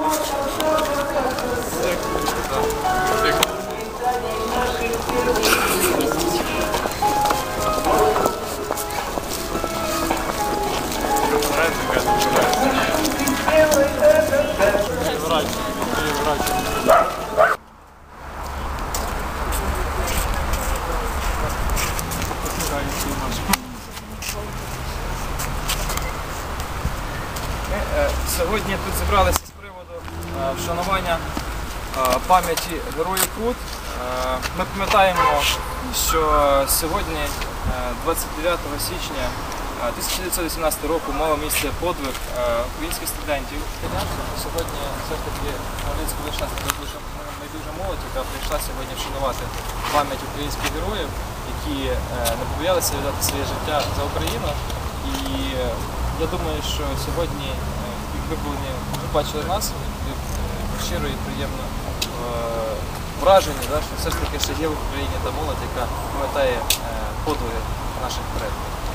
Ми е, сьогодні тут зібралися е, вшанування е, пам'яті героїв Крут. Е, Ми пам'ятаємо, що сьогодні, е, 29 січня е, 1918 року, мав місце подвиг е, українських студентів. Сьогодні все ж таки Вишневська найдужа найдужа молодь, яка прийшла сьогодні вшанувати пам'ять українських героїв, які е, не побоялися віддати своє життя за Україну. І е, я думаю, що сьогодні, е, якби б вони побачили нас, е, щиро і приємно е, вражені, що все ж таки ще є в Україні та молодь, яка пам'ятає е, подвиги наших предків.